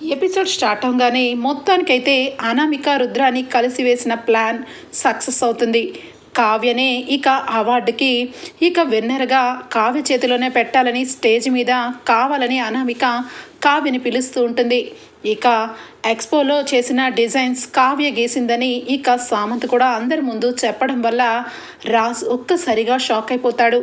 Episode start అవగానే మొత్తానికైతే అనామిక రుద్రాని కలిసి వేసిన ప్లాన్ సక్సెస్ అవుతుంది. కావ్యనే ఇక అవార్డుకి ఇక విన్నర్గా కావ్య చేతిలోనే పెట్టాలని స్టేజ్ మీద కావాలని అనామిక కావ్యని పిలుస్తూ ఉంటుంది. ఇక ఎక్స్పోలో చేసిన డిజైన్స్ కావ్య గీసిందని ఇక సామంత్ కూడా అందరి ముందు చెప్పడం వల్ల రాజ్ ఒక్కసారిగా షాక్ అయిపోతాడు.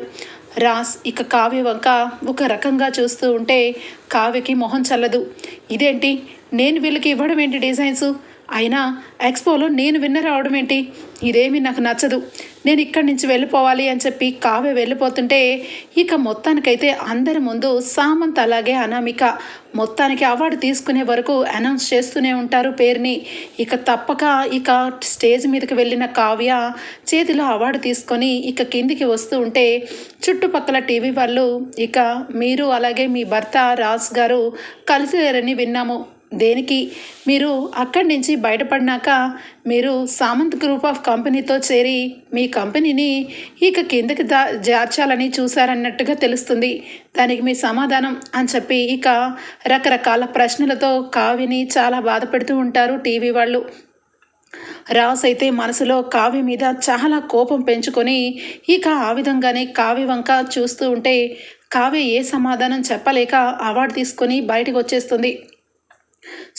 రాస్ ఇక కావ్య వంక ఒక రకంగా చూస్తూ ఉంటే కావ్యకి మొహం చల్లదు. ఇదేంటి? నేను వీళ్ళకి ఇవ్వడం ఏంటి డిజైన్స్? అయినా ఎక్స్పోలో నేను విన్నర్ అవడం ఏంటి? ఇదేమి నాకు నచ్చదు. నేను ఇక్కడి నుంచి వెళ్ళిపోవాలి అని చెప్పి కావ్య వెళ్ళిపోతుంటే ఇక మొత్తానికైతే అందరి ముందు సామంత్ అలాగే అనామిక. మొత్తానికి అవార్డు తీసుకునే వరకు అనౌన్స్ చేస్తూనే ఉంటారు పేరుని. ఇక తప్పక ఇక స్టేజ్ మీదకి వెళ్ళిన కావ్య చేతిలో అవార్డు తీసుకొని ఇక కిందికి వస్తూ ఉంటే చుట్టుపక్కల టీవీ వాళ్ళు ఇక మీరు అలాగే మీ భర్త రాజ్ గారు కలిసి లేరని విన్నాము. దేనికి? మీరు అక్కడి నుంచి బయటపడినాక మీరు సామంత్ గ్రూప్ ఆఫ్ కంపెనీతో చేరి మీ కంపెనీని ఇక కిందకి దా జార్చాలని చూశారన్నట్టుగా తెలుస్తుంది. దానికి మీ సమాధానం అని చెప్పి ఇక రకరకాల ప్రశ్నలతో కావ్యని చాలా బాధపడుతూ ఉంటారు టీవీ వాళ్ళు. రాస్ అయితే మనసులో కావ్య మీద చాలా కోపం పెంచుకొని ఇక ఆ విధంగానే కావ్య వంక చూస్తూ ఉంటే కావ్య ఏ సమాధానం చెప్పలేక అవార్డు తీసుకొని బయటకు వచ్చేస్తుంది.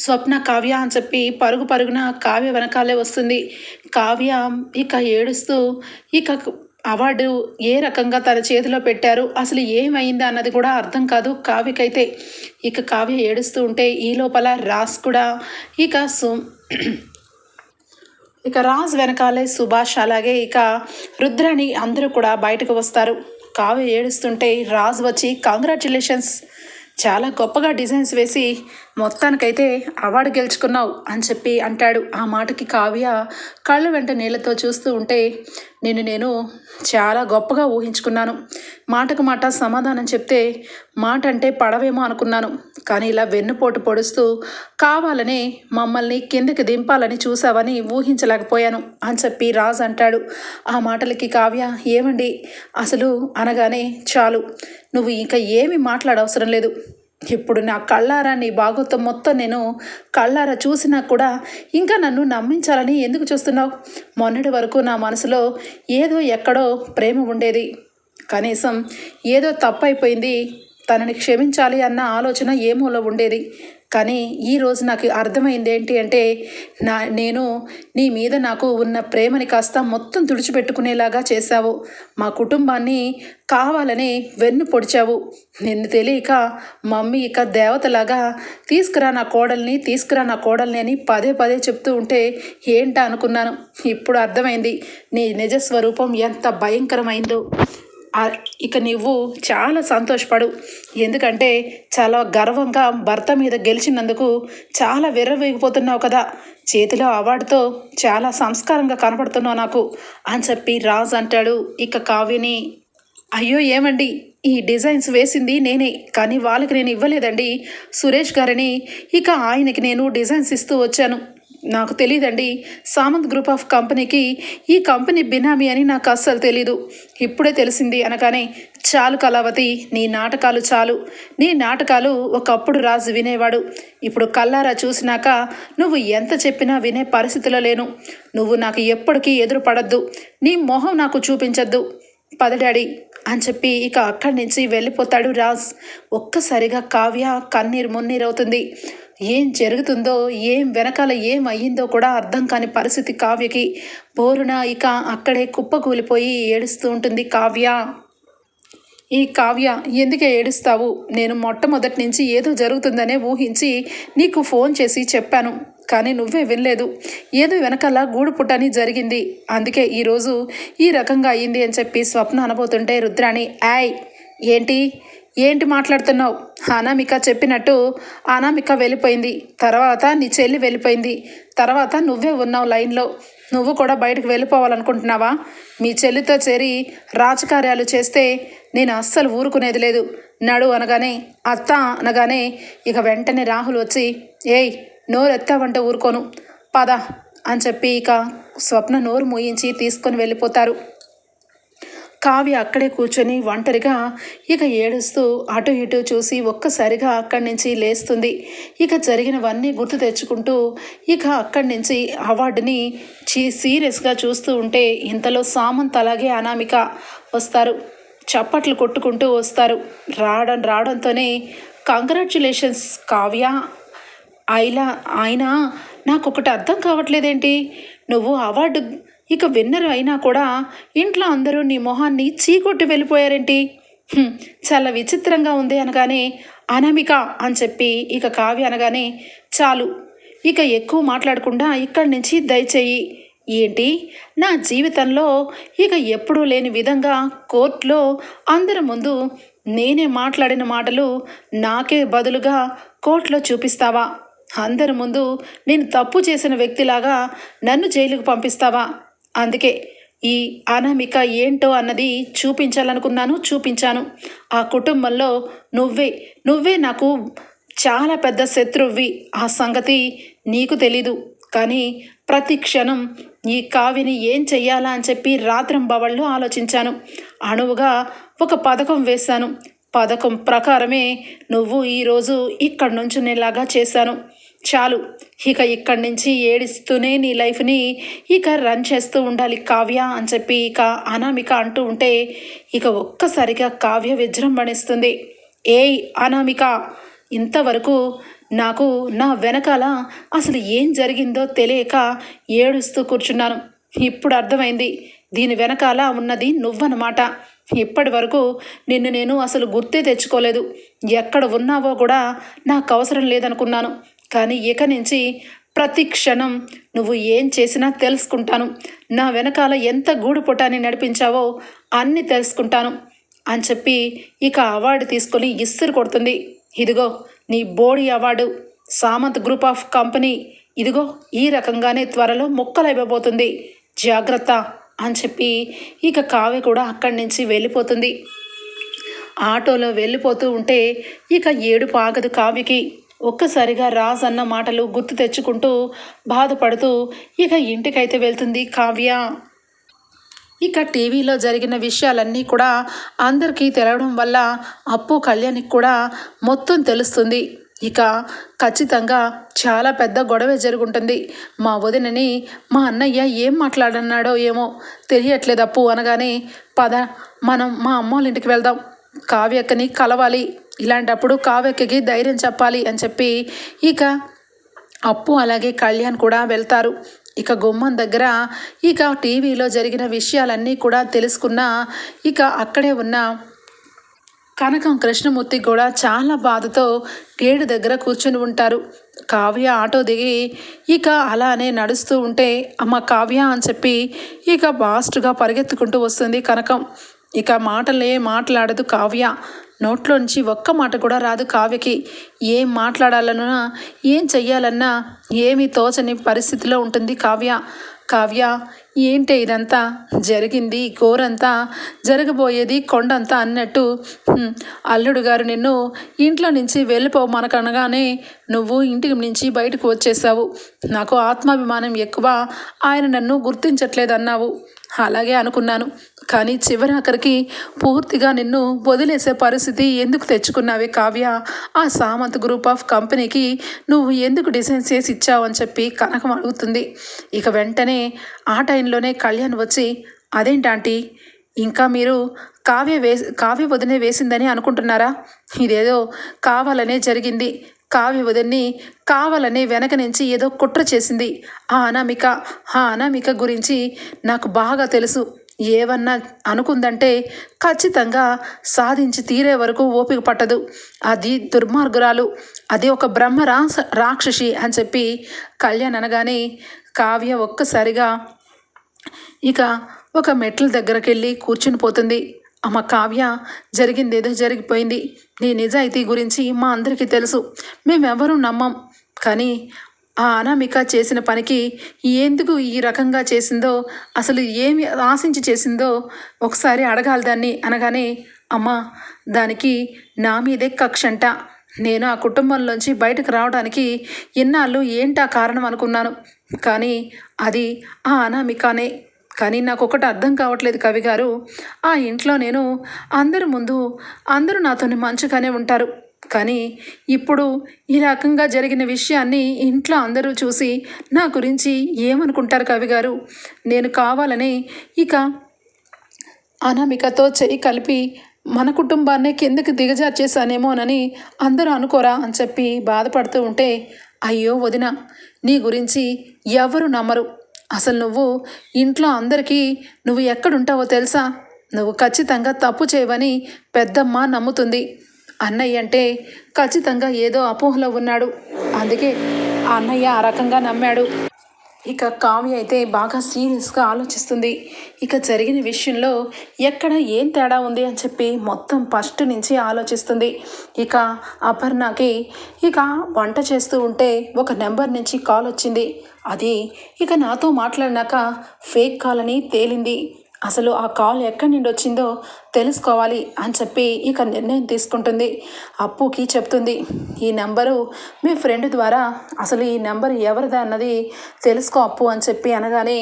స్వప్న కావ్య అని చెప్పి పరుగు పరుగున కావ్య వెనకాలే వస్తుంది. కావ్య ఇక ఏడుస్తూ ఇక అవార్డు ఏ రకంగా తన చేతిలో పెట్టారు అసలు ఏమైంది అన్నది కూడా అర్థం కాదు కావ్యకైతే. ఇక కావ్య ఏడుస్తూ ఉంటే ఈ లోపల రాస్ కూడా ఇక సు ఇక రాజ్ వెనకాలే సుభాష్ అలాగే ఇక రుద్రాని అందరూ కూడా బయటకు వస్తారు. కావ్య ఏడుస్తుంటే రాజ్ వచ్చి కంగ్రాచులేషన్స్ చాలా గొప్పగా డిజైన్స్ వేసి మొత్తానికైతే అవార్డు గెలుచుకున్నావు అని చెప్పి అంటాడు. ఆ మాటకి కావ్య కళ్ళు వెంట నీళ్ళతో చూస్తూ ఉంటే నేను నేను చాలా గొప్పగా ఊహించుకున్నాను. మాటకు మాట సమాధానం చెప్తే మాట అంటే పడవేమో అనుకున్నాను. కానీ ఇలా వెన్నుపోటు పొడుస్తూ కావాలని మమ్మల్ని కిందకి దింపాలని చూసావని ఊహించలేకపోయాను అని చెప్పి రాజ్ అంటాడు. ఆ మాటలకి కావ్య ఏమండి? అసలు అనగానే చాలు. నువ్వు ఇంకా ఏమి మాట్లాడవసరం లేదు. ఇప్పుడు నా కళ్ళారా నీ బాగోతం మొత్తం నేను కళ్ళారా చూసినా కూడా ఇంకా నన్ను నమ్మించాలని ఎందుకు చూస్తున్నావు? మొన్నటి వరకు నా మనసులో ఏదో ఎక్కడో ప్రేమ ఉండేది. కనీసం ఏదో తప్పైపోయింది. తనని క్షమించాలి అన్న ఆలోచన ఏమోలో ఉండేది. కానీ ఈరోజు నాకు అర్థమైంది ఏంటి అంటే నా నేను నీ మీద నాకు ఉన్న ప్రేమని కాస్త మొత్తం తుడిచిపెట్టుకునేలాగా చేశావు. మా కుటుంబాన్ని కావాలని వెన్ను పొడిచావు. నిన్ను తెలియక మమ్మీ ఇక దేవతలాగా తీసుకురా నా కోడల్ని తీసుకురా నా కోడల్ని అని పదే పదే చెప్తూ ఉంటే ఏంటా అనుకున్నాను. ఇప్పుడు అర్థమైంది నీ నిజ స్వరూపం ఎంత భయంకరమైందో. ఇక నువ్వు చాలా సంతోషపడు. ఎందుకంటే చాలా గర్వంగా భర్త మీద గెలిచినందుకు చాలా విర్రవేగిపోతున్నావు కదా. చేతిలో అవార్డుతో చాలా సంస్కారంగా కనపడుతున్నావు నాకు అని చెప్పి రాజ్ అంటాడు. ఇక కావ్యని అయ్యో ఏమండి? ఈ డిజైన్స్ వేసింది నేనే కానీ వాళ్ళకి నేను ఇవ్వలేదండి. సురేష్ గారిని ఇక ఆయనకి నేను డిజైన్స్ ఇస్తూ వచ్చాను. నాకు తెలియదండి సామంత్ గ్రూప్ ఆఫ్ కంపెనీకి ఈ కంపెనీ బినామీ అని నాకు అస్సలు తెలీదు. ఇప్పుడే తెలిసింది అనగానే చాలు కళావతి నీ నాటకాలు చాలు. నీ నాటకాలు ఒకప్పుడు రాజు వినేవాడు. ఇప్పుడు కల్లారా చూసినాక నువ్వు ఎంత చెప్పినా వినే పరిస్థితిలో లేను. నువ్వు నాకు ఎప్పటికీ ఎదురు పడద్దు నీ మొహం నాకు చూపించద్దు. పదడాడి అని చెప్పి ఇక అక్కడి నుంచి వెళ్ళిపోతాడు రాజ్. ఒక్కసారిగా కావ్య కన్నీరు మున్నీరవుతుంది. ఏం జరుగుతుందో ఏం వెనకాల ఏం అయ్యిందో కూడా అర్థం కాని పరిస్థితి కావ్యకి. బోరున ఇక అక్కడే కుప్పకూలిపోయి ఏడుస్తూ ఉంటుంది కావ్య. ఈ కావ్య ఎందుకే ఏడుస్తావు? నేను మొట్టమొదటి నుంచి ఏదో జరుగుతుందనే ఊహించి నీకు ఫోన్ చేసి చెప్పాను. కానీ నువ్వే వినలేదు. ఏదో వెనకాల గూడు పుట్టని జరిగింది. అందుకే ఈరోజు ఈ రకంగా అయ్యింది అని చెప్పి స్వప్న అనబోతుంటే రుద్రాణి యాయ్ ఏంటి? ఏంటి మాట్లాడుతున్నావు? అనామిక చెప్పినట్టు అనామిక వెళ్ళిపోయింది. తర్వాత నీ చెల్లి వెళ్ళిపోయింది. తర్వాత నువ్వే ఉన్నావు లైన్లో. నువ్వు కూడా బయటకు వెళ్ళిపోవాలనుకుంటున్నావా? మీ చెల్లితో చేరి రాజకార్యాలు చేస్తే నేను అస్సలు ఊరుకునేది లేదు. నడు అనగానే అత్త అనగానే ఇక వెంటనే రాహుల్ వచ్చి ఏయ్ నోరెత్తావంటే ఊరుకోను. పద అని చెప్పి ఇక స్వప్న నోరు మూయించి తీసుకొని వెళ్ళిపోతారు. కావ్య అక్కడే కూర్చొని ఒంటరిగా ఇక ఏడుస్తూ అటు ఇటు చూసి ఒక్కసారిగా అక్కడి నుంచి లేస్తుంది. ఇక జరిగినవన్నీ గుర్తు తెచ్చుకుంటూ ఇక అక్కడి నుంచి అవార్డుని చీ సీరియస్గా చూస్తూ ఉంటే ఇంతలో సామంత్ అలాగే అనామిక వస్తారు. చప్పట్లు కొట్టుకుంటూ వస్తారు. రావడం రావడంతోనే కంగ్రాచులేషన్స్ కావ్య! అయిలా ఆయన నాకు ఒకటి అర్థం కావట్లేదేంటి? నువ్వు అవార్డు ఇక విన్నర్ అయినా కూడా ఇంట్లో అందరూ నీ మొహాన్ని చీకొట్టి వెళ్ళిపోయారేంటి? చాలా విచిత్రంగా ఉంది అనగానే అనామిక అని చెప్పి ఇక కావ్య అనగానే చాలు ఇక ఎక్కువ మాట్లాడకుండా ఇక్కడి నుంచి దయచేయి. ఏంటి? నా జీవితంలో ఇక ఎప్పుడూ లేని విధంగా కోర్టులో అందరి ముందు నేనే మాట్లాడిన మాటలు నాకే బదులుగా కోర్టులో చూపిస్తావా? అందరి ముందు నేను తప్పు చేసిన వ్యక్తిలాగా నన్ను జైలుకు పంపిస్తావా? అందుకే ఈ అనామిక ఏంటో అన్నది చూపించాలనుకున్నాను చూపించాను. ఆ కుటుంబంలో నువ్వే నువ్వే నాకు చాలా పెద్ద శత్రువి ఆ సంగతి నీకు తెలీదు. కానీ ప్రతి క్షణం ఈ కావ్యని ఏం చెయ్యాలా అని చెప్పి రాత్రింబవళ్ళు ఆలోచించాను. అణువుగా ఒక పథకం వేశాను. పథకం ప్రకారమే నువ్వు ఈరోజు ఇక్కడి నుంచునేలాగా చేశాను. చాలు. ఇక ఇక్కడి నుంచి ఏడిస్తూనే నీ లైఫ్ని ఇక రన్ చేస్తూ ఉండాలి కావ్య అని చెప్పి ఇక అనామిక అంటూ ఉంటే ఇక ఒక్కసారిగా కావ్య విజృంభణిస్తుంది. ఏయ్ అనామిక ఇంతవరకు నాకు నా వెనకాల అసలు ఏం జరిగిందో తెలియక ఏడుస్తూ కూర్చున్నాను. ఇప్పుడు అర్థమైంది దీని వెనకాల ఉన్నది నువ్వన్నమాట. ఇప్పటి వరకు నిన్ను నేను అసలు గుర్తే తెచ్చుకోలేదు. ఎక్కడ ఉన్నావో కూడా నాకు అవసరం లేదనుకున్నాను. కానీ ఇక నుంచి ప్రతి క్షణం నువ్వు ఏం చేసినా తెలుసుకుంటాను. నా వెనకాల ఎంత గూడు పొటాన్ని నడిపించావో అన్నీ తెలుసుకుంటాను అని చెప్పి ఇక అవార్డు తీసుకొని ఇస్సురు కొడుతుంది. ఇదిగో నీ body award. Samanth group of company. ఇదిగో ఈ రకంగానే త్వరలో మొక్కలైపోతుంది జాగ్రత్త అని చెప్పి ఇక కావ్య కూడా అక్కడి నుంచి వెళ్ళిపోతుంది. ఆటోలో వెళ్ళిపోతూ ఉంటే ఇక ఏడుపు ఆగదు కావ్యకి. ఒక్కసారిగా రాజ్ అన్న మాటలు గుర్తు తెచ్చుకుంటూ బాధపడుతూ ఇక ఇంటికైతే వెళ్తుంది కావ్య. ఇక టీవీలో జరిగిన విషయాలన్నీ కూడా అందరికీ తెలవడం వల్ల అప్పు కళ్యాణ్కి కూడా మొత్తం తెలుస్తుంది. ఇక ఖచ్చితంగా చాలా పెద్ద గొడవే జరుగుంటుంది. మా వదినని మా అన్నయ్య ఏం మాట్లాడన్నాడో ఏమో తెలియట్లేదు అప్పు అనగానే పద మనం మా అమ్మ వాళ్ళ ఇంటికి వెళ్దాం. కావ్యక్కని కలవాలి. ఇలాంటప్పుడు కావ్యకి ధైర్యం చెప్పాలి అని చెప్పి ఇక అప్పు అలాగే కళ్యాణ్ కూడా వెళ్తారు. ఇక గుమ్మం దగ్గర ఇక టీవీలో జరిగిన విషయాలన్నీ కూడా తెలుసుకున్న ఇక అక్కడే ఉన్న కనకం కృష్ణమూర్తి కూడా చాలా బాధతో గేడు దగ్గర కూర్చుని ఉంటారు. కావ్య ఆటో దిగి ఇక అలానే నడుస్తూ ఉంటే అమ్మ కావ్య అని చెప్పి ఇక ఫాస్ట్గా పరిగెత్తుకుంటూ వస్తుంది కనకం. ఇక మాటలే మాట్లాడదు కావ్య. నోట్లోంచి ఒక్క మాట కూడా రాదు కావ్యకి. ఏం మాట్లాడాలన్నా ఏం చెయ్యాలన్నా ఏమీ తోచని పరిస్థితిలో ఉంటుంది కావ్య. కావ్య ఏంటి ఇదంతా? జరిగింది గోరంతా జరగబోయేది కొండంతా అన్నట్టు. అల్లుడు గారు నిన్ను ఇంట్లో నుంచి వెళ్ళిపోమనకనగానే నువ్వు ఇంటికి నుంచి బయటకు వచ్చేసావు నాకు ఆత్మాభిమానం ఎక్కువ. ఆయన నన్ను గుర్తించట్లేదన్నావు. అలాగే అనుకున్నాను. కానీ చివరి పూర్తిగా నిన్ను వదిలేసే పరిస్థితి ఎందుకు తెచ్చుకున్నావే కావ్య? ఆ సామంత్ గ్రూప్ ఆఫ్ కంపెనీకి నువ్వు ఎందుకు డిజైన్ చేసి ఇచ్చావు అని చెప్పి కనకం అడుగుతుంది. ఇక వెంటనే ఆ టైంలోనే కళ్యాణ్ వచ్చి అదేంటాంటీ ఇంకా మీరు కావ్య వే కావ్య వదిలే వేసిందని అనుకుంటున్నారా? ఇదేదో కావాలనే జరిగింది. కావ్య వదిన్ని కావాలనే వెనక నుంచి ఏదో కుట్ర చేసింది. ఆ అనామిక ఆ అనామిక గురించి నాకు బాగా తెలుసు. ఏవన్నా అనుకుందంటే ఖచ్చితంగా సాధించి తీరే వరకు ఓపిక పట్టదు. అది దుర్మార్గురాలు. అది ఒక బ్రహ్మ రాస రాక్షసి అని చెప్పి కళ్యాణ్ అనగానే కావ్య ఒక్కసారిగా ఇక ఒక మెట్ల దగ్గరికి వెళ్ళి కూర్చుని పోతుంది. అమ్మ కావ్య జరిగింది ఏదో జరిగిపోయింది. నీ నిజాయితీ గురించి మా అందరికీ తెలుసు. మేమెవరూ నమ్మం. కానీ ఆ అనామిక చేసిన పనికి ఎందుకు ఈ రకంగా చేసిందో అసలు ఏమి ఆశించి చేసిందో ఒకసారి అడగాలి దాన్ని అనగానే అమ్మా దానికి నా మీదే కక్షంట నేను ఆ కుటుంబంలోంచి బయటకు రావడానికి ఇన్నాళ్ళు ఏంటా కారణం అనుకున్నాను. కానీ అది ఆ అనామికనే. కానీ నాకు ఒకటి అర్థం కావట్లేదు కవి గారు. ఆ ఇంట్లో నేను అందరి ముందు అందరూ నాతోని మంచిగానే ఉంటారు. కానీ ఇప్పుడు ఈ రకంగా జరిగిన విషయాన్ని ఇంట్లో అందరూ చూసి నా గురించి ఏమనుకుంటారు కవి గారు? నేను కావాలని ఇక అనామికతో చేయి కలిపి మన కుటుంబాన్నే కిందకి దిగజార్చేశానేమోనని అందరూ అనుకోరా అని చెప్పి బాధపడుతూ ఉంటే అయ్యో వదిన నీ గురించి ఎవరు నమ్మరు. అసలు నువ్వు ఇంట్లో అందరికీ నువ్వు ఎక్కడుంటావో తెలుసా? నువ్వు ఖచ్చితంగా తప్పు చేయవని పెద్దమ్మ నమ్ముతుంది. అన్నయ్య అంటే ఖచ్చితంగా ఏదో అపోహలో ఉన్నాడు. అందుకే ఆ అన్నయ్య ఆ రకంగా నమ్మాడు. ఇక కావ్య అయితే బాగా సీరియస్గా ఆలోచిస్తుంది. ఇక జరిగిన విషయంలో ఎక్కడ ఏం తేడా ఉంది అని చెప్పి మొత్తం ఫస్ట్ నుంచి ఆలోచిస్తుంది. ఇక అపర్ణకి ఇక వంట చేస్తూ ఉంటే ఒక నెంబర్ నుంచి కాల్ వచ్చింది. అది ఇక నాతో మాట్లాడినాక ఫేక్ కాల్ అని తేలింది. అసలు ఆ కాల్ ఎక్కడి నుండి వచ్చిందో తెలుసుకోవాలి అని చెప్పి ఇక నిర్ణయం తీసుకుంటుంది. అప్పుకి చెప్తుంది ఈ నెంబరు మీ ఫ్రెండ్ ద్వారా అసలు ఈ నెంబర్ ఎవరిదా అన్నది తెలుసుకో అప్పు అని చెప్పి అనగానే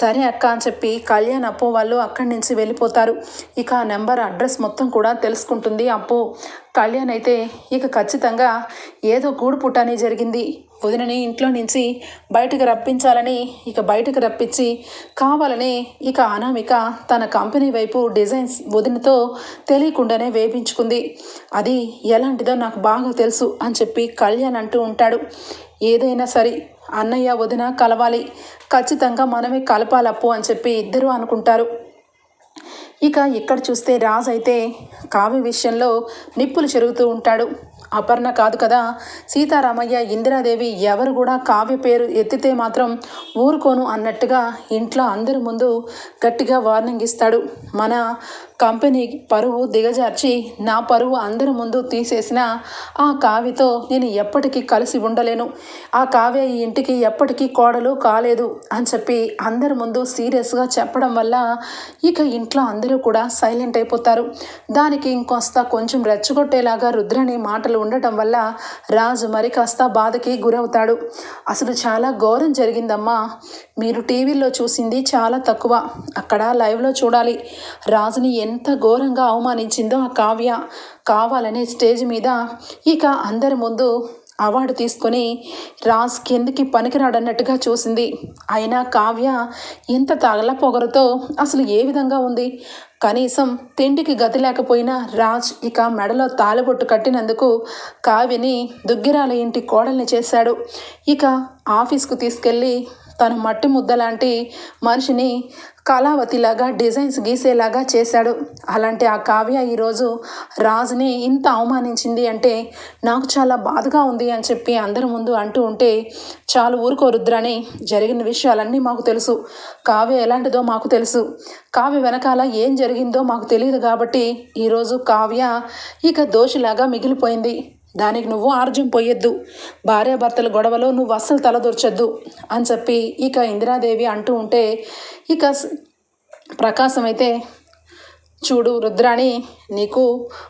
సరే అక్క అని చెప్పి కళ్యాణ్ అప్పు వాళ్ళు అక్కడి నుంచి వెళ్ళిపోతారు. ఇక ఆ నెంబర్ అడ్రస్ మొత్తం కూడా తెలుసుకుంటుంది అప్పు. కళ్యాణ్ అయితే ఇక ఖచ్చితంగా ఏదో గూడు పుట్టాని జరిగింది. వదినని ఇంట్లో నుంచి బయటకు రప్పించాలని ఇక బయటకు రప్పించి కావాలని ఇక అనామిక తన కంపెనీ వైపు డిజైన్స్ వదినతో తెలియకుండానే వేపించుకుంది. అది ఎలాంటిదో నాకు బాగా తెలుసు అని చెప్పి కళ్యాణ్ అంటూ ఉంటాడు. ఏదైనా సరే అన్నయ్య వదిన కలవాలి. ఖచ్చితంగా మనమే కలపాలప్పు అని చెప్పి ఇద్దరూ అనుకుంటారు. ఇక ఇక్కడ చూస్తే రాజ్ అయితే కావ్య విషయంలో నిప్పులు చెరుగుతూ ఉంటాడు. అపర్ణ కాదు కదా సీతారామయ్య ఇందిరాదేవి ఎవరు కూడా కావ్య పేరు ఎత్తితే మాత్రం ఊరుకోను అన్నట్టుగా ఇంట్లో అందరి ముందు గట్టిగా వార్నింగ్ ఇస్తాడు. మన కంపెనీ పరువు దిగజార్చి నా పరువు అందరి ముందు తీసేసిన ఆ కావ్యతో నేను ఎప్పటికీ కలిసి ఉండలేను. ఆ కావ్య ఈ ఇంటికి ఎప్పటికీ కోడలు కాలేదు అని చెప్పి అందరి ముందు సీరియస్గా చెప్పడం వల్ల ఇక ఇంట్లో అందరూ కూడా సైలెంట్ అయిపోతారు. దానికి ఇంకొస్త కొంచెం రెచ్చగొట్టేలాగా రుద్రని మాటలు ఉండటం వల్ల రాజు మరి కాస్త బాధకి గురవుతాడు. అసలు చాలా ఘోరం జరిగిందమ్మా. మీరు టీవీలో చూసింది చాలా తక్కువ. అక్కడ లైవ్లో చూడాలి. రాజుని ఎంత ఘోరంగా అవమానించిందో ఆ కావ్య కావాలనే స్టేజ్ మీద ఇక అందరి ముందు అవార్డు తీసుకొని రాజ్ కిందకి పనికిరాడన్నట్టుగా చూసింది. అయినా కావ్య ఎంత తగల పొగరుతో అసలు ఏ విధంగా ఉంది? కనీసం తిండికి గతి లేకపోయినా రాజ్ ఇక మెడలో తాలిబొట్టు కట్టినందుకు కావ్యని దుగ్గిరాల ఇంటి కోడల్ని చేశాడు. ఇక ఆఫీస్కు తీసుకెళ్ళి తను మట్టి ముద్ద లాంటి మనిషిని కళావతిలాగా డిజైన్స్ గీసేలాగా చేశాడు. అలాంటి ఆ కావ్య ఈరోజు రాజుని ఇంత అవమానించింది అంటే నాకు చాలా బాధగా ఉంది అని చెప్పి అందరి ముందు అంటూ ఉంటే చాలు ఊరుకో రుద్రాని జరిగిన విషయాలన్నీ మాకు తెలుసు. కావ్య ఎలాంటిదో మాకు తెలుసు. కావ్య వెనకాల ఏం జరిగిందో మాకు తెలియదు కాబట్టి ఈరోజు కావ్య ఇక దోషిలాగా మిగిలిపోయింది. దానికి నువ్వు ఆర్జం పోయొద్దు భార్యాభర్తల గొడవలో నువ్వు అస్సలు తలదొరచొద్దు అని చెప్పి ఇక ఇందిరాదేవి అంటూ ఉంటే ఇక ప్రకాశం అయితే చూడు రుద్రాణి నీకు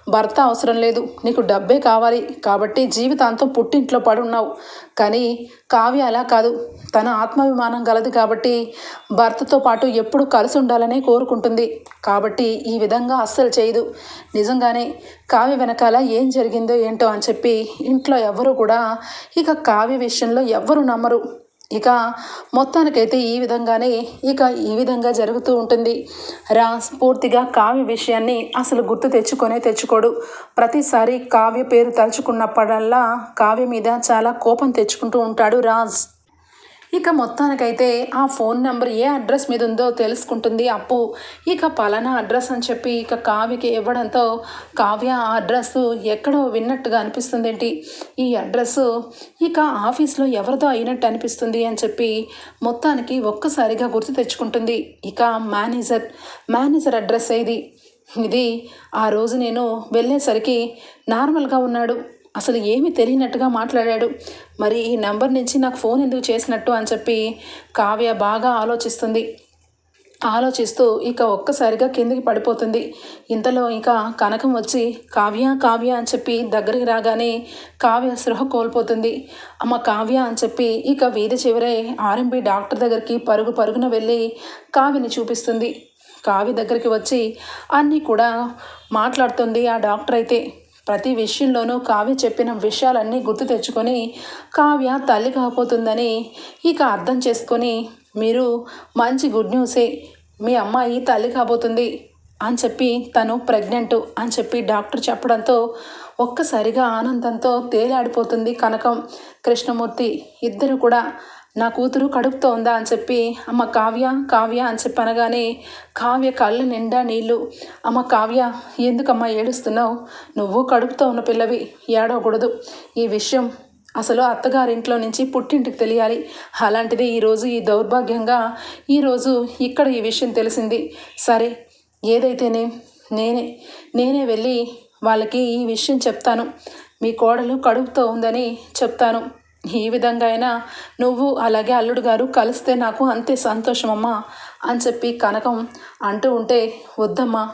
భర్త అవసరం లేదు. నీకు డబ్బే కావాలి కాబట్టి జీవితాంతం పుట్టింట్లో పడున్నావు. కానీ కావ్య అలా కాదు. తన ఆత్మాభిమానం గలది కాబట్టి భర్తతో పాటు ఎప్పుడు కలిసి ఉండాలనే కోరుకుంటుంది. కాబట్టి ఈ విధంగా అస్సలు చేయదు. నిజంగానే కావ్య వెనకాల ఏం జరిగిందో ఏంటో అని చెప్పి ఇంట్లో ఎవ్వరూ కూడా ఇక కావ్య విషయంలో ఎవ్వరు నమ్మరు. ఇక మొత్తానికైతే ఈ విధంగానే ఇక ఈ విధంగా జరుగుతూ ఉంటుంది. రా పూర్తిగా కావ్య విషయాన్ని అసలు గుర్తు తెచ్చుకొనే తెచ్చుకోడు. ప్రతిసారి కావ్య పేరు తలుచుకున్నప్పుడల్లా కావ్య మీద చాలా కోపం తెచ్చుకుంటూ ఉంటాడు రాజ్. ఇక మొత్తానికైతే ఆ ఫోన్ నెంబర్ ఏ అడ్రస్ మీద ఉందో తెలుసుకుంటుంది అప్పు. ఇక పలానా అడ్రస్ అని చెప్పి ఇక కావ్యకి ఇవ్వడంతో కావ్య ఆ అడ్రస్ ఎక్కడో విన్నట్టుగా అనిపిస్తుంది ఏంటి ఈ అడ్రస్ ఇక ఆఫీస్లో ఎవరిదో అయినట్టు అనిపిస్తుంది అని చెప్పి మొత్తానికి ఒక్కసారిగా గుర్తు తెచ్చుకుంటుంది ఇక మేనేజర్. మేనేజర్ అడ్రస్ ఇది ఇది ఆ రోజు నేను వెళ్ళేసరికి నార్మల్గా ఉన్నాడు. అసలు ఏమీ తెలియనట్టుగా మాట్లాడాడు. మరి ఈ నెంబర్ నుంచి నాకు ఫోన్ ఎందుకు చేసినట్టు అని చెప్పి కావ్య బాగా ఆలోచిస్తుంది. ఆలోచిస్తూ ఇక ఒక్కసారిగా కిందికి పడిపోతుంది. ఇంతలో ఇక కనకం వచ్చి కావ్య కావ్య అని చెప్పి దగ్గరికి రాగానే కావ్య సృహ కోల్పోతుంది. అమ్మ కావ్య అని చెప్పి ఇక వీధి చివరే ఆర్ఎంబి డాక్టర్ దగ్గరికి పరుగు పరుగున వెళ్ళి కావ్యని చూపిస్తుంది. కావ్య దగ్గరికి వచ్చి అన్నీ కూడా మాట్లాడుతుంది ఆ డాక్టర్ అయితే. ప్రతి విషయంలోనూ కావ్య చెప్పిన విషయాలన్నీ గుర్తు తెచ్చుకొని కావ్య తల్లి కాకపోతుందని ఇక అర్థం చేసుకొని మీరు మంచి గుడ్ న్యూసే మీ అమ్మాయి తల్లి కాబోతుంది అని చెప్పి తను ప్రెగ్నెంట్ అని చెప్పి డాక్టర్ చెప్పడంతో ఒక్కసారిగా ఆనందంతో తేలాడిపోతుంది కనకం కృష్ణమూర్తి. ఇద్దరు కూడా నా కూతురు కడుపుతో ఉందా అని చెప్పి అమ్మ కావ్య కావ్య అని చెప్పి అనగానే కావ్య కళ్ళు నిండా నీళ్ళు అమ్మ కావ్య ఎందుకమ్మా ఏడుస్తున్నావు? నువ్వు కడుపుతో ఉన్న పిల్లవి ఏడవకూడదు. ఈ విషయం అసలు అత్తగారింట్లో నుంచి పుట్టింటికి తెలియాలి. అలాంటిది ఈరోజు ఈ దౌర్భాగ్యంగా ఈరోజు ఇక్కడ ఈ విషయం తెలిసింది. సరే ఏదైతేనే నేనే నేనే వెళ్ళి వాళ్ళకి ఈ విషయం చెప్తాను. మీ కోడలు కడుపుతో ఉందని చెప్తాను. ఈ విధంగా అయినా నువ్వు అలాగే అల్లుడు గారు కలిస్తే నాకు అంతే సంతోషమమ్మా అని చెప్పి కనకం అంటూ ఉంటే వద్దమ్మా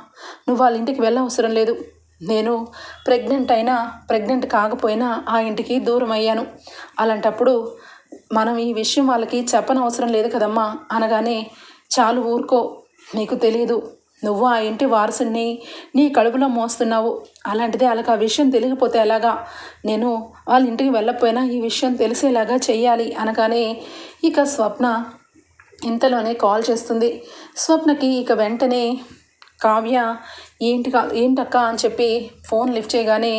నువ్వు వాళ్ళ ఇంటికి వెళ్ళవసరం లేదు. నేను ప్రెగ్నెంట్ అయినా ప్రెగ్నెంట్ కాకపోయినా ఆ ఇంటికి దూరం అయ్యాను. అలాంటప్పుడు మనం ఈ విషయం వాళ్ళకి చెప్పనవసరం లేదు కదమ్మా అనగానే చాలు ఊరుకో నీకు తెలియదు నువ్వు ఆ ఇంటి వారసుని నీ కడుపులో మోస్తున్నావు. అలాంటిదే అలాగ ఆ విషయం తెలియకపోతే ఎలాగా? నేను వాళ్ళ ఇంటికి వెళ్ళకపోయినా ఈ విషయం తెలిసేలాగా చెయ్యాలి అనగానే ఇక స్వప్న ఇంతలోనే కాల్ చేస్తుంది. స్వప్నకి ఇక వెంటనే కావ్య ఏంటి కా ఏంటక్క? అని చెప్పి ఫోన్ లిఫ్ట్ చేయగానే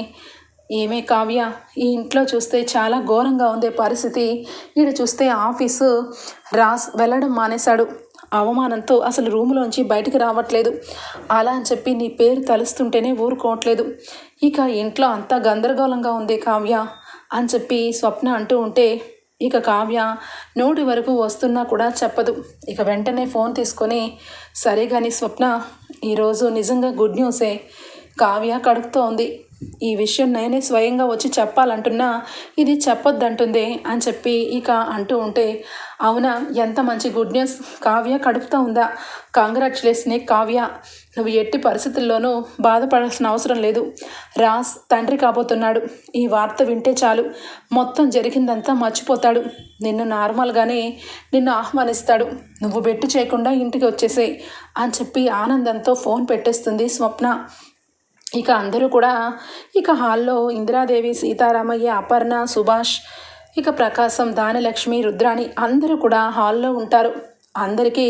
ఏమే కావ్య ఈ ఇంట్లో చూస్తే చాలా ఘోరంగా ఉండే పరిస్థితి. ఈడ చూస్తే ఆఫీసు రాస్ వెళ్ళడం మానేశాడు. అవమానంతో అసలు రూములోంచి బయటికి రావట్లేదు. అలా అని చెప్పి నీ పేరు తలుస్తుంటేనే ఊరుకోవట్లేదు. ఇక ఇంట్లో అంతా గందరగోళంగా ఉంది కావ్య అని చెప్పి స్వప్న అంటూ ఉంటే ఇక కావ్య నోటి వరకు వస్తున్నా కూడా చెప్పదు. ఇక వెంటనే ఫోన్ తీసుకొని సరే కానీ స్వప్న ఈరోజు నిజంగా గుడ్ న్యూసే. కావ్య కడుపుతోంది. ఈ విషయం నేనే స్వయంగా వచ్చి చెప్పాలంటున్నా ఇది చెప్పొద్దంటుంది అని చెప్పి ఇక అంటూ ఉంటే అవునా ఎంత మంచి గుడ్ న్యూస్ కావ్య కడుపుతా ఉందా? కాంగ్రాచులేషన్ కావ్య. నువ్వు ఎట్టి పరిస్థితుల్లోనూ బాధపడాల్సిన అవసరం లేదు. రాస్ తండ్రి కాబోతున్నాడు. ఈ వార్త వింటే చాలు. మొత్తం జరిగిందంతా మర్చిపోతాడు. నిన్ను నార్మల్గానే నిన్ను ఆహ్వానిస్తాడు. నువ్వు బెట్టు చేయకుండా ఇంటికి వచ్చేసే అని చెప్పి ఆనందంతో ఫోన్ పెట్టేస్తుంది స్వప్న. ఇక అందరూ కూడా ఇక హాల్లో ఇందిరాదేవి సీతారామయ్య అపర్ణ సుభాష్ ఇక ప్రకాశం దానలక్ష్మి రుద్రాణి అందరూ కూడా హాల్లో ఉంటారు. అందరికీ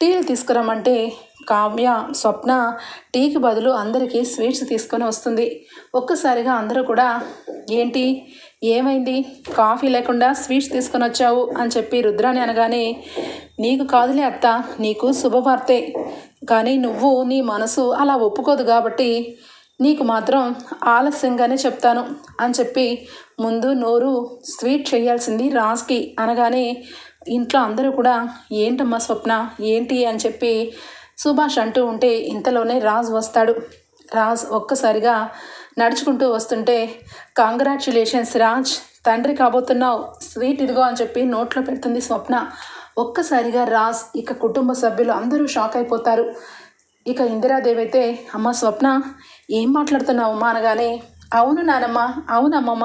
టీలు తీసుకురమ్మంటే కావ్య స్వప్న టీకి బదులు అందరికీ స్వీట్స్ తీసుకొని వస్తుంది. ఒక్కసారిగా అందరూ కూడా ఏంటి? ఏమైంది? కాఫీ లేకుండా స్వీట్స్ తీసుకొని వచ్చావు? అని చెప్పి రుద్రాణి అనగానే నీకు కాదులే అత్త నీకు శుభవార్తే. కానీ నువ్వు నీ మనసు అలా ఒప్పుకోదు కాబట్టి నీకు మాత్రం ఆలస్యంగానే చెప్తాను అని చెప్పి ముందు నోరు స్వీట్ చేయాల్సింది రాజ్కి అనగానే ఇంట్లో అందరూ కూడా ఏంటమ్మా స్వప్న? ఏంటి? అని చెప్పి సుభాష్ అంటూ ఉంటే ఇంతలోనే రాజ్ వస్తాడు. రాజ్ ఒక్కసారిగా నడుచుకుంటూ వస్తుంటే కాంగ్రాచులేషన్స్ రాజ్ తండ్రి కాబోతున్నావు. స్వీట్ ఇదిగో అని చెప్పి నోట్లో పెడుతుంది స్వప్న. ఒక్కసారిగా రాజ్ ఇక కుటుంబ సభ్యులు అందరూ షాక్ అయిపోతారు. ఇక ఇందిరాదేవి అయితే అమ్మ స్వప్న ఏం మాట్లాడుతున్నావు అనగానే అవును నానమ్మ అవునమ్మమ్మ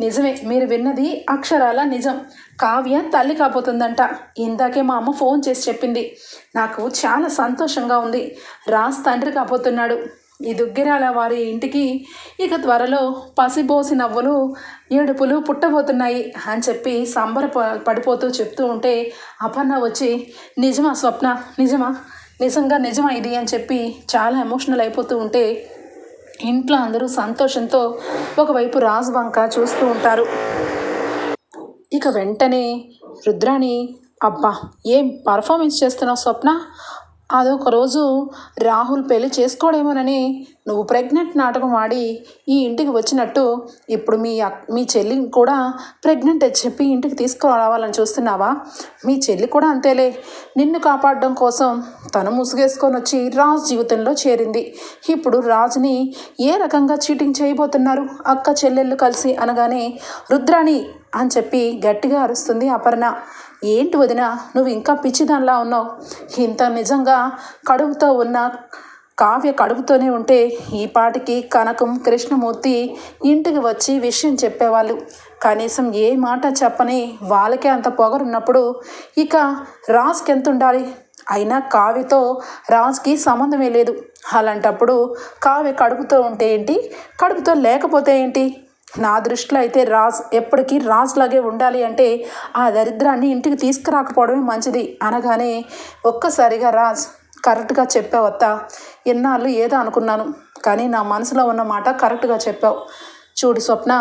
నిజమే మీరు విన్నది అక్షరాల నిజం. కావ్య తల్లి కాబోతుందంట. ఇందాకే మా అమ్మ ఫోన్ చేసి చెప్పింది. నాకు చాలా సంతోషంగా ఉంది. రాజ్ తండ్రి కాబోతున్నాడు. ఈ దుగ్గిరాల వారి ఇంటికి ఇక త్వరలో పసిబోసి నవ్వులు ఏడుపులు పుట్టబోతున్నాయి అని చెప్పి సంబర పడిపోతూ చెప్తూ ఉంటే అపర్ణ వచ్చి నిజమా స్వప్న? నిజమా? నిజంగా నిజమా ఇది? అని చెప్పి చాలా ఎమోషనల్ అయిపోతూ ఉంటే ఇంట్లో అందరూ సంతోషంతో ఒకవైపు రాజు వంక చూస్తూ ఉంటారు. ఇక వెంటనే రుద్రాణి అబ్బా ఏం పర్ఫార్మెన్స్ చేస్తున్నావు స్వప్న? అదొక రోజు రాహుల్ పెళ్ళి చేసుకోవడేమోనని నువ్వు ప్రెగ్నెంట్ నాటకం ఆడి ఈ ఇంటికి వచ్చినట్టు ఇప్పుడు మీ మీ చెల్లి కూడా ప్రెగ్నెంట్ అని చెప్పి ఇంటికి తీసుకురావాలని చూస్తున్నావా? మీ చెల్లి కూడా అంతేలే. నిన్ను కాపాడడం కోసం తను ముసుగేసుకొని వచ్చి రాజు జీవితంలో చేరింది. ఇప్పుడు రాజుని ఏ రకంగా చీటింగ్ చేయబోతున్నారు? అక్క చెల్లెళ్ళు కలిసి అనగానే రుద్రాణి అని చెప్పి గట్టిగా అరుస్తుంది అపర్ణ. ఏంటి వదిన నువ్వు ఇంకా పిచ్చిదానిలా ఉన్నావు. ఇంత నిజంగా కడుపుతో ఉన్న కావ్య కడుపుతోనే ఉంటే ఈ పాటికి కనకం కృష్ణమూర్తి ఇంటికి వచ్చి విషయం చెప్పేవాళ్ళు. కనీసం ఏ మాట చెప్పని వాళ్ళకే అంత పొగరున్నప్పుడు ఇక రాజ్కి ఎంత ఉండాలి అయినా కావ్యతో రాజుకి సంబంధమే లేదు. అలాంటప్పుడు కావ్య కడుపుతో ఉంటే ఏంటి? కడుపుతో లేకపోతే ఏంటి? నా దృష్టిలో అయితే రాజ్ ఎప్పటికీ రాజులాగే ఉండాలి అంటే ఆ దరిద్రాన్ని ఇంటికి తీసుకురాకపోవడమే మంచిది అనగానే ఒక్కసారిగా రాజ్ కరెక్ట్గా చెప్పావత్తా ఎన్నాళ్ళు ఏదో అనుకున్నాను కానీ నా మనసులో ఉన్న మాట కరెక్ట్గా చెప్పావు. చూడు స్వప్న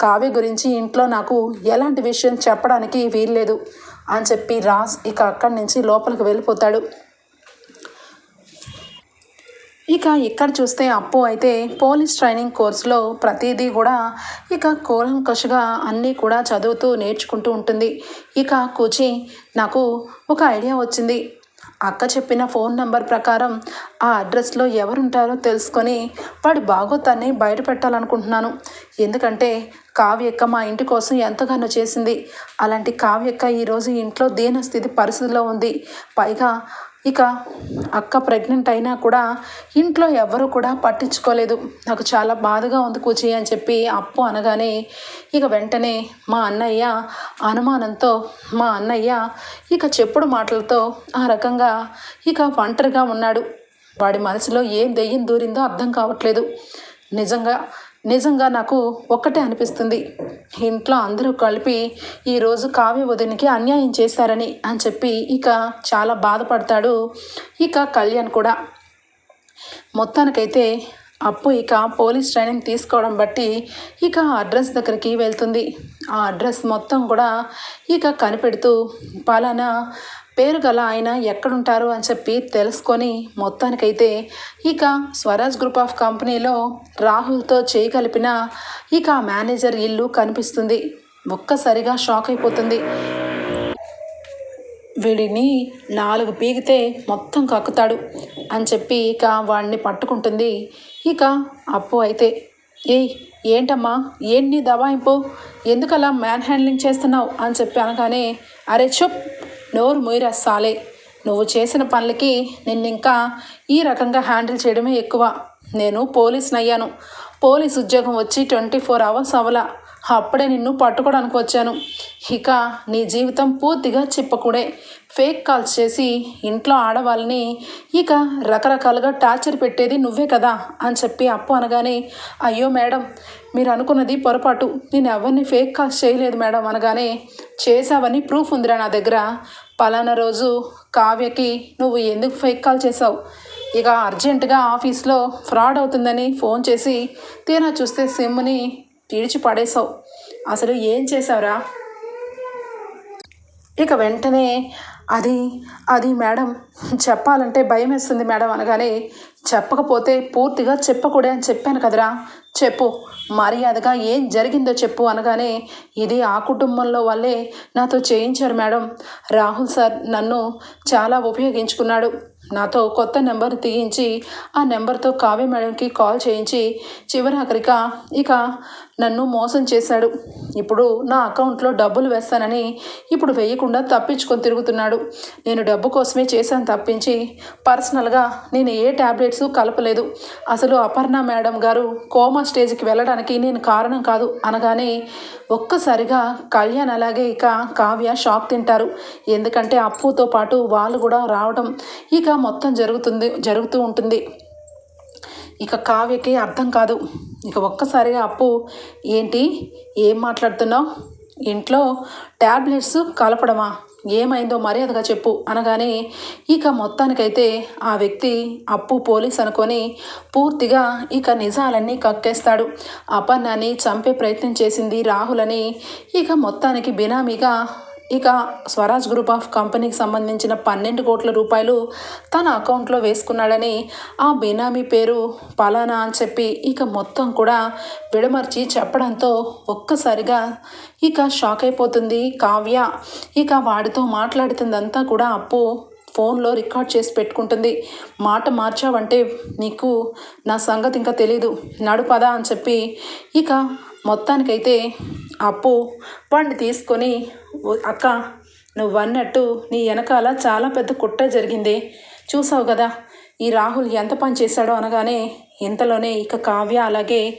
కావ్య గురించి ఇంట్లో నాకు ఎలాంటి విషయం చెప్పడానికి వీల్లేదు అని చెప్పి రాజ్ ఇక అక్కడి నుంచి లోపలికి వెళ్ళిపోతాడు. ఇక ఇక్కడ చూస్తే అప్పు అయితే పోలీస్ ట్రైనింగ్ కోర్సులో ప్రతిదీ కూడా ఇక కూలంకషగా అన్నీ కూడా చదువుతూ నేర్చుకుంటూ ఉంటుంది. ఇక కూచి నాకు ఒక ఐడియా వచ్చింది. అక్క చెప్పిన ఫోన్ నంబర్ ప్రకారం ఆ అడ్రస్లో ఎవరుంటారో తెలుసుకొని వాడి బాగోతాన్ని బయట పెట్టాలనుకుంటున్నాను. ఎందుకంటే కావ్యక్క మా ఇంటి కోసం ఎంతగానో చేసింది. అలాంటి కావ్యక్క ఈరోజు ఇంట్లో దీనస్థితి పరిస్థితిలో ఉంది. పైగా ఇక అక్క ప్రెగ్నెంట్ అయినా కూడా ఇంట్లో ఎవరు కూడా పట్టించుకోలేదు. నాకు చాలా బాధగా ఉంది కూచి అని చెప్పి అప్పు అనగానే ఇక వెంటనే మా అన్నయ్య అనుమానంతో మా అన్నయ్య ఇక చెప్పుడు మాటలతో ఆ రకంగా ఇక ఒంటరిగా ఉన్నాడు. వాడి మనసులో ఏం దెయ్యం దూరిందో అర్థం కావట్లేదు. నిజంగా నిజంగా నాకు ఒక్కటే అనిపిస్తుంది. ఇంట్లో అందరూ కలిపి ఈరోజు కావ్య వదినికి అన్యాయం చేశారని అని చెప్పి ఇక చాలా బాధపడతాడు ఇక కళ్యాణ్ కూడా. మొత్తానికైతే అప్పు ఇక పోలీస్ ట్రైనింగ్ తీసుకోవడం బట్టి ఇక అడ్రస్ దగ్గరికి వెళ్తుంది. ఆ అడ్రస్ మొత్తం కూడా ఇక కనిపెడుతూ పలానా పేరు గల ఆయన ఎక్కడుంటారు అని చెప్పి తెలుసుకొని మొత్తానికైతే ఇక స్వరాజ్ గ్రూప్ ఆఫ్ కంపెనీలో రాహుల్తో చేయగలిపిన ఇక మేనేజర్ ఇల్లు కనిపిస్తుంది. ఒక్కసారిగా షాక్ అయిపోతుంది. వీడిని నాలుగు పీకితే మొత్తం కక్కుతాడు అని చెప్పి ఇక వాడిని పట్టుకుంటుంది. ఇక అప్పు అయితే ఏయ్ ఏంటమ్మా? ఏంటి దబాయింపు? ఎందుకలా మ్యాన్ హ్యాండ్లింగ్ చేస్తున్నావు? అని చెప్పి అనగానే అరే చుప్! నోరు మొయ్యరా సాలే నువ్వు చేసిన పనులకి నిన్ను ఇంకా ఈ రకంగా హ్యాండిల్ చేయడమే ఎక్కువ. నేను పోలీస్ని అయ్యాను పోలీస్ ఉద్యోగం వచ్చి ట్వంటీ ఫోర్ అవర్స్ అవలా. అప్పుడే నిన్ను పట్టుకోవడానికి వచ్చాను. ఇక నీ జీవితం పూర్తిగా చెప్పకూడే. ఫేక్ కాల్స్ చేసి ఇంట్లో ఆడవాళ్ళని ఇక రకరకాలుగా టార్చర్ పెట్టేది నువ్వే కదా అని చెప్పి అప్పు అనగానే అయ్యో మేడం మీరు అనుకున్నది పొరపాటు. నేను ఎవరిని ఫేక్ కాల్స్ చేయలేదు మేడం అనగానే చేసావని ప్రూఫ్ ఉందిరా నా దగ్గర. పలానా రోజు కావ్యకి నువ్వు ఎందుకు ఫేక్ కాల్ చేసావు ఇక అర్జెంటుగా ఆఫీస్లో ఫ్రాడ్ అవుతుందని ఫోన్ చేసి తీరా చూస్తే సిమ్ని తీడిచి పడేసావు అసలు ఏం చేశావురా? ఇక వెంటనే అది అది మేడం చెప్పాలంటే భయం వేస్తుంది మేడం అనగానే చెప్పకపోతే పూర్తిగా చెప్పకూడే అని చెప్పాను కదరా. చెప్పు మర్యాదగా ఏం జరిగిందో చెప్పు అనగానే ఇది ఆ కుటుంబంలో వల్లే నాతో చేయించారు మేడం. రాహుల్ సార్ నన్ను చాలా ఉపయోగించుకున్నాడు. నాతో కొత్త నెంబర్ తీయించి ఆ నెంబర్తో కావ్య మేడంకి కాల్ చేయించి చివరాఖరిక ఇక నన్ను మోసం చేశాడు. ఇప్పుడు నా అకౌంట్లో డబ్బులు వేస్తానని ఇప్పుడు వేయకుండా తప్పించుకొని తిరుగుతున్నాడు. నేను డబ్బు కోసమే చేశాను తప్పించి పర్సనల్గా నేను ఏ ట్యాబ్లెట్స్ కలపలేదు. అసలు అపర్ణ మేడం గారు కోమా స్టేజ్కి వెళ్ళడానికి నేను కారణం కాదు అనగానే ఒక్కసారిగా కళ్యాణ్ అలాగే ఇక కావ్య షాక్ తింటారు. ఎందుకంటే అప్పుతో పాటు వాళ్ళు కూడా రావడం ఇక మొత్తం జరుగుతుంది జరుగుతూ ఉంటుంది. ఇక కావ్యకి అర్థం కాదు. ఇక ఒక్కసారిగా అప్పు ఏంటి? ఏం మాట్లాడుతున్నావు? ఇంట్లో ట్యాబ్లెట్స్ కలపడమా? ఏమైందో మర్యాదగా చెప్పు అనగానే ఇక మొత్తానికైతే ఆ వ్యక్తి అప్పు పోలీస్ అనుకొని పూర్తిగా ఇక నిజాలన్నీ కక్కేస్తాడు. అపర్ణని చంపే ప్రయత్నం చేసింది రాహులని ఇక మొత్తానికి బినామీగా ఇక స్వరాజ్ గ్రూప్ ఆఫ్ కంపెనీకి సంబంధించిన పన్నెండు కోట్ల రూపాయలు తన అకౌంట్లో వేసుకున్నాడని ఆ బేనామీ పేరు పలానా అని చెప్పి ఇక మొత్తం కూడా విడమర్చి చెప్పడంతో ఒక్కసారిగా ఇక షాక్ అయిపోతుంది కావ్య. ఇక వాడితో మాట్లాడుతుందంతా కూడా అప్పు ఫోన్లో రికార్డ్ చేసి పెట్టుకుంటుంది. మాట మార్చావంటే నీకు నా సంగతి ఇంకా తెలీదు. నడుపదా అని చెప్పి ఇక మొత్తానికైతే అప్పు వాడిని తీసుకొని అక్క నువ్వు అన్నట్టు నీ వెనకాల చాలా పెద్ద కుట్ర జరిగింది. చూసావు కదా ఈ రాహుల్ ఎంత పని చేశాడో అనగానే ఇంతలోనే ఇక కావ్య అలాగే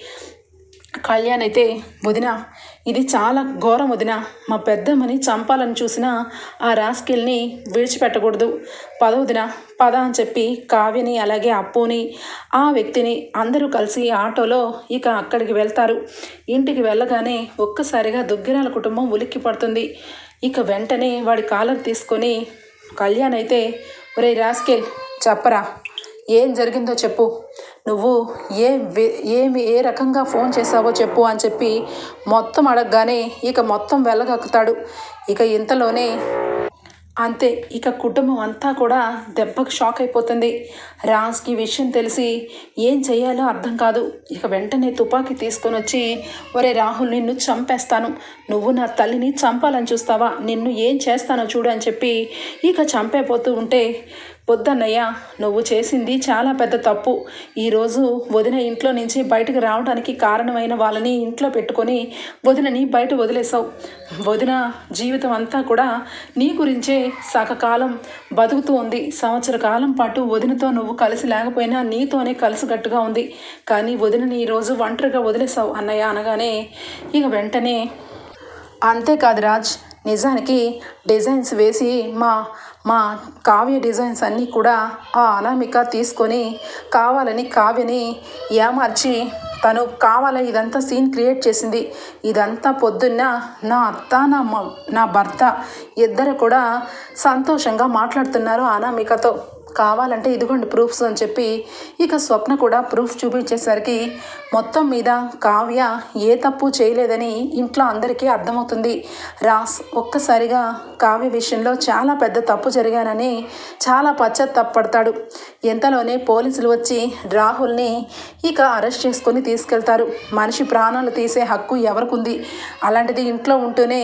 కళ్యాణ్ అయితే వదిన ఇది చాలా ఘోరం వదిన. మా పెద్దమ్మని చంపాలని చూసిన ఆ రాస్కిల్ని విడిచిపెట్టకూడదు. పద వదిన పద అని చెప్పి కావ్యని అలాగే అప్పుని ఆ వ్యక్తిని అందరూ కలిసి ఆటోలో ఇక అక్కడికి వెళ్తారు. ఇంటికి వెళ్ళగానే ఒక్కసారిగా దుగ్గిరాల కుటుంబం ఉలిక్కి పడుతుంది. ఇక వెంటనే వాడి కాలర్ తీసుకొని కళ్యాణ్ అయితే ఒరే రాస్కెల్ చెప్పరా? ఏం జరిగిందో చెప్పు. నువ్వు ఏ ఏమి ఏ రకంగా ఫోన్ చేసావో చెప్పు అని చెప్పి మొత్తం అడగగానే ఇక మొత్తం వెళ్ళగక్కుతాడు ఇక ఇంతలోనే అంతే ఇక కుటుంబం అంతా కూడా దెబ్బకు షాక్ అయిపోతుంది. రాజ్కి విషయం తెలిసి ఏం చేయాలో అర్థం కాదు. ఇక వెంటనే తుపాకీ తీసుకొని వచ్చి ఒరే రాహుల్ నిన్ను చంపేస్తాను. నువ్వు నా తల్లిని చంపాలని చూస్తావా? నిన్ను ఏం చేస్తానో చూడు అని చెప్పి ఇక చంపేపోతూ ఉంటే వద్దన్నయ్య నువ్వు చేసింది చాలా పెద్ద తప్పు. ఈరోజు వదిన ఇంట్లో నుంచి బయటకు రావడానికి కారణమైన వాళ్ళని ఇంట్లో పెట్టుకొని వదినని బయట వదిలేసావు వదిన జీవితం అంతా కూడా నీ గురించే సగకాలం బతుకుతూ ఉంది. సంవత్సర కాలం పాటు వదినతో నువ్వు కలిసి లేకపోయినా నీతోనే కలిసిగట్టుగా ఉంది. కానీ వదినని ఈరోజు ఒంటరిగా వదిలేసావు అన్నయ్య అనగానే ఇక వెంటనే అంతేకాదు రాజ్ నిజానికి డిజైన్స్ వేసి మా మా కావ్య డిజైన్స్ అన్నీ కూడా ఆ అనామిక తీసుకొని కావాలని కావ్యని ఏమార్చి తను కావాలని ఇదంతా సీన్ క్రియేట్ చేసింది. ఇదంతా పొద్దున్న నా అత్త నా నా భర్త ఇద్దరు కూడా సంతోషంగా మాట్లాడుతున్నారు ఆ అనామికతో. కావాలంటే ఇదిగోండి ప్రూఫ్స్ అని చెప్పి ఇక స్వప్న కూడా ప్రూఫ్ చూపించేసరికి మొత్తం మీద కావ్య ఏ తప్పు చేయలేదని ఇంట్లో అందరికీ అర్థమవుతుంది. రాస్ ఒక్కసారిగా కావ్య విషయంలో చాలా పెద్ద తప్పు జరిగానని చాలా పశ్చాత్తాపడతాడు ఎంతలోనే పోలీసులు వచ్చి రాహుల్ని ఇక అరెస్ట్ చేసుకొని తీసుకెళ్తారు. మనిషి ప్రాణాలు తీసే హక్కు ఎవరికి ఉంది అలాంటిది ఇంట్లో ఉంటూనే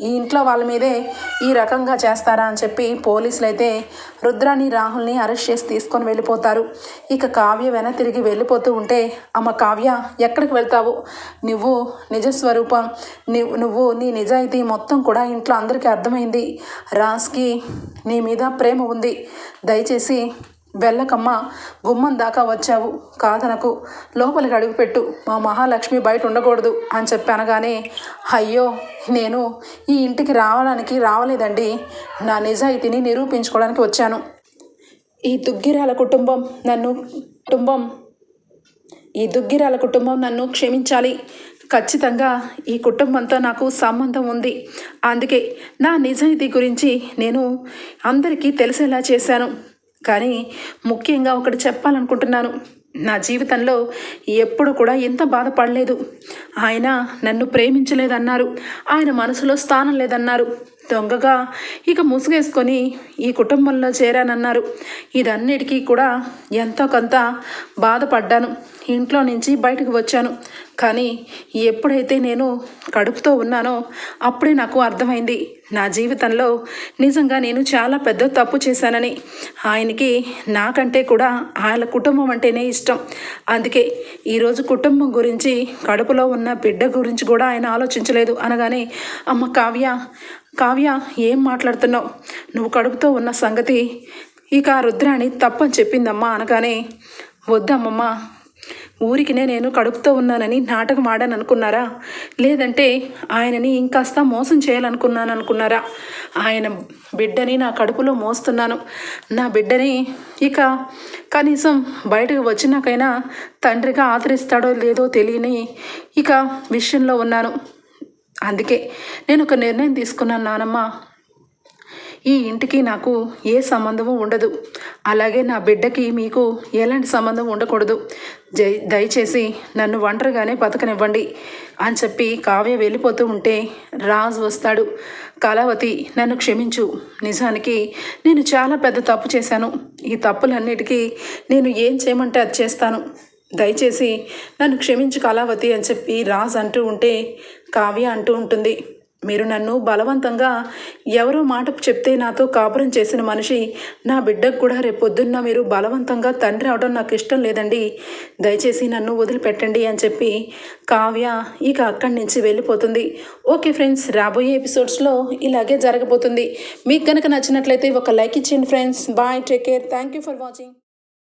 ఈ ఇంట్లో వాళ్ళ మీదే ఈ రకంగా చేస్తారా అని చెప్పి పోలీసులు అయితే రుద్రాని రాహుల్ని అరెస్ట్ చేసి తీసుకొని వెళ్ళిపోతారు. ఇక కావ్య వెన తిరిగి వెళ్ళిపోతూ ఉంటే అమ్మ కావ్య ఎక్కడికి వెళ్తావు? నువ్వు నిజస్వరూపం నువ్వు నువ్వు నీ నిజాయితీ మొత్తం కూడా ఇంట్లో అందరికీ అర్థమైంది. రాజ్కి నీ మీద ప్రేమ ఉంది. దయచేసి వెళ్ళకమ్మ గుమ్మం దాకా వచ్చావు. కాదనకు. లోపలికి అడుగుపెట్టు. మా మహాలక్ష్మి బయట ఉండకూడదు అని చెప్పి అనగానే అయ్యో నేను ఈ ఇంటికి రావడానికి రావలేదండి. నా నిజాయితీని నిరూపించుకోవడానికి వచ్చాను. ఈ దుగ్గిరాల కుటుంబం నన్ను కుటుంబం ఈ దుగ్గిరాల కుటుంబం నన్ను క్షమించాలి. ఖచ్చితంగా ఈ కుటుంబంతో నాకు సంబంధం ఉంది. అందుకే నా నిజాయితీ గురించి నేను అందరికీ తెలిసేలా చేశాను. కానీ ముఖ్యంగా ఒకటి చెప్పాలనుకుంటున్నాను. నా జీవితంలో ఎప్పుడు కూడా ఇంత బాధపడలేదు. ఆయన నన్ను ప్రేమించలేదన్నారు. ఆయన మనసులో స్థానం లేదన్నారు. దొంగగా ఇక ముసుగేసుకొని ఈ కుటుంబంలో చేరానన్నారు. ఇదన్నిటికీ కూడా ఎంతో కొంత బాధపడ్డాను. ఇంట్లో నుంచి బయటకు వచ్చాను. కానీ ఎప్పుడైతే నేను కడుపుతో ఉన్నానో అప్పుడే నాకు అర్థమైంది. నా జీవితంలో నిజంగా నేను చాలా పెద్ద తప్పు చేశానని. ఆయనకి నాకంటే కూడా ఆయన కుటుంబం అంటేనే ఇష్టం. అందుకే ఈరోజు కుటుంబం గురించి కడుపులో ఉన్న బిడ్డ గురించి కూడా ఆయన ఆలోచించలేదు అనగానే అమ్మ కావ్య కావ్య ఏం మాట్లాడుతున్నావు? నువ్వు కడుపుతో ఉన్న సంగతి ఇక రుద్రాణి తప్పని చెప్పిందమ్మా అనగానే వద్దమ్మమ్మ ఊరికినే నేను కడుపుతో ఉన్నానని నాటకం ఆడాను అనుకున్నారా లేదంటే ఆయనని ఇంకాస్త మోసం చేయాలనుకున్నాను అనుకున్నారా ఆయన బిడ్డని నా కడుపులో మోస్తున్నాను. నా బిడ్డని ఇక కనీసం బయటకు వచ్చినాకైనా తండ్రిగా ఆదరిస్తాడో లేదో తెలియని ఇక విషయంలో ఉన్నాను. అందుకే నేను ఒక నిర్ణయం తీసుకున్నాను నానమ్మ. ఈ ఇంటికి నాకు ఏ సంబంధము ఉండదు. అలాగే నా బిడ్డకి మీకు ఎలాంటి సంబంధం ఉండకూడదు. జై దయచేసి నన్ను ఒంటరిగానే బతకనివ్వండి అని చెప్పి కావ్య వెళ్ళిపోతూ ఉంటే రాజు వస్తాడు. కళావతి నన్ను క్షమించు. నిజానికి నేను చాలా పెద్ద తప్పు చేశాను. ఈ తప్పులన్నిటికీ నేను ఏం చేయమంటే అది చేస్తాను. దయచేసి నన్ను క్షమించు కళావతి అని చెప్పి రాజ్ అంటూ ఉంటే కావ్య అంటూ ఉంటుంది. మీరు నన్ను బలవంతంగా ఎవరో మాట చెప్తే నాతో కాపురం చేసిన మనిషి నా బిడ్డకు కూడా రేపొద్దున్న మీరు బలవంతంగా తండ్రి అవడం నాకు ఇష్టం లేదండి. దయచేసి నన్ను వదిలిపెట్టండి అని చెప్పి కావ్య ఇక అక్కడి నుంచి వెళ్ళిపోతుంది. ఓకే ఫ్రెండ్స్ రాబోయే ఎపిసోడ్స్లో ఇలాగే జరగబోతుంది. మీకు కనుక నచ్చినట్లయితే ఒక లైక్ ఇచ్చేయండి friends. Bye take care. Thank you for watching.